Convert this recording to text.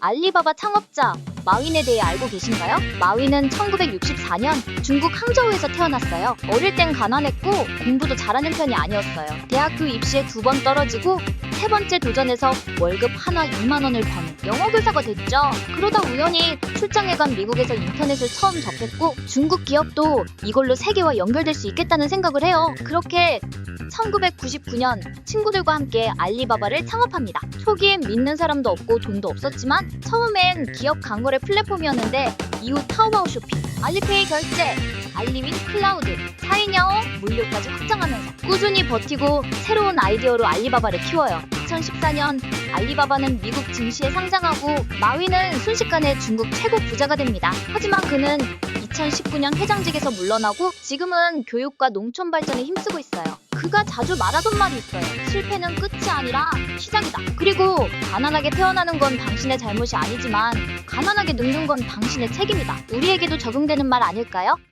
알리바바 창업자 마윈에 대해 알고 계신가요? 마윈은 1964년 중국 항저우에서 태어났어요. 어릴 땐 가난했고 공부도 잘하는 편이 아니었어요. 대학교 입시에 두 번 떨어지고 세 번째 도전에서 월급 하나 2만 원을 버는 영어 교사가 됐죠. 그러다 우연히 출장에 간 미국에서 인터넷을 처음 접했고 중국 기업도 이걸로 세계와 연결될 수 있겠다는 생각을 해요. 그렇게 1999년 친구들과 함께 알리바바를 창업합니다. 초기엔 믿는 사람도 없고 돈도 없었지만 처음엔 기업 광고 의 플랫폼이었는데 이후 타오바오 쇼핑, 알리페이 결제, 알리윈 클라우드, 사인야오, 물류까지 확장하면서 꾸준히 버티고 새로운 아이디어로 알리바바를 키워요. 2014년 알리바바는 미국 증시에 상장하고 마윈은 순식간에 중국 최고 부자가 됩니다. 하지만 그는 2019년 회장직에서 물러나고 지금은 교육과 농촌 발전에 힘쓰고 있어요. 그가 자주 말하던 말이 있어요. 실패는 끝이 아니라 시작이다. 그리고 가난하게 태어나는 건 당신의 잘못이 아니지만 가난하게 늙는 건 당신의 책임이다. 우리에게도 적용되는 말 아닐까요?